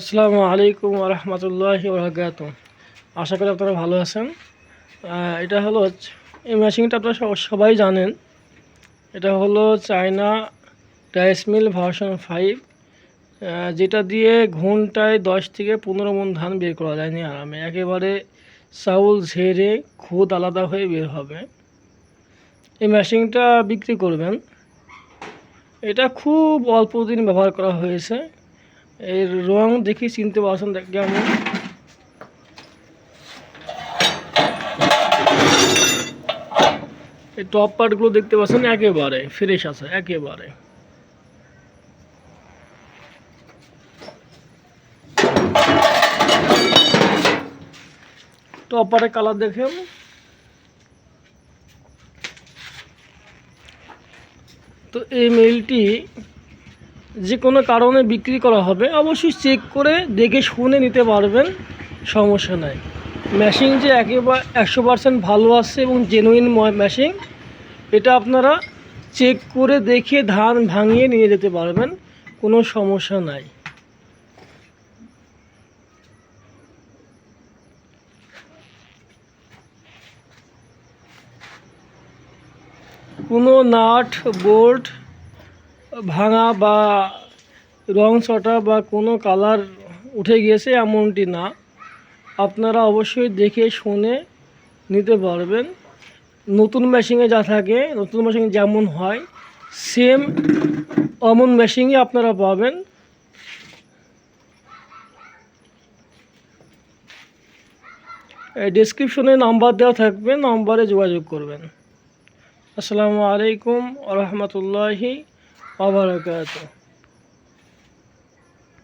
আসসালামু আলাইকুম রহমতুল্লাহি বরকাত আশা করি আপনারা ভালো আছেন। এটা হলো এই মেশিনটা আপনারা সবাই জানেন। এটা হলো China rice mill version five যেটা দিয়ে ঘন্টায় দশ থেকে পনেরো মন ধান বের করা যায় নি আরামে। একেবারে চাউল ঝেড়ে খুদ আলাদা হয়ে বের হবে। এই মেশিনটা বিক্রি করবেন। এটা খুব অল্প দিন ব্যবহার করা হয়েছে। এর রং দেখি চিনতে পারছেন কেমন। এই টপ পার্টগুলো দেখতে পাচ্ছেন একেবারে ফ্রেশ আছে, একেবারে। টপ পার্টের কালার দেখেন। তো এই মেলটি যে কোনো কারণে বিক্রি করা হবে, অবশ্যই চেক করে দেখে শুনে নিতে পারবেন, সমস্যা নাই। মেশিন যে একেবারে একশো পার্সেন্ট ভালো আসছে এবং জেনুইন মেশিন এটা আপনারা চেক করে দেখে ধান ভাঙিয়ে নিয়ে যেতে পারবেন, কোনো সমস্যা নাই। কোনো নাট বোল্ট ভাঙা বা রং চটা বা কোনো কালার উঠে গিয়েছে এমনটি না। আপনারা অবশ্যই দেখে শুনে নিতে পারবেন। নতুন মেশিনে যা থাকে, নতুন মেশিনে যেমন হয় সেম অমন মেশিনই আপনারা পাবেন। ডিসক্রিপশনে নাম্বার দেওয়া থাকবে নাম্বারে যোগাযোগ করবেন। আসসালামু আলাইকুম রহমতুল্লাহি আবরকাত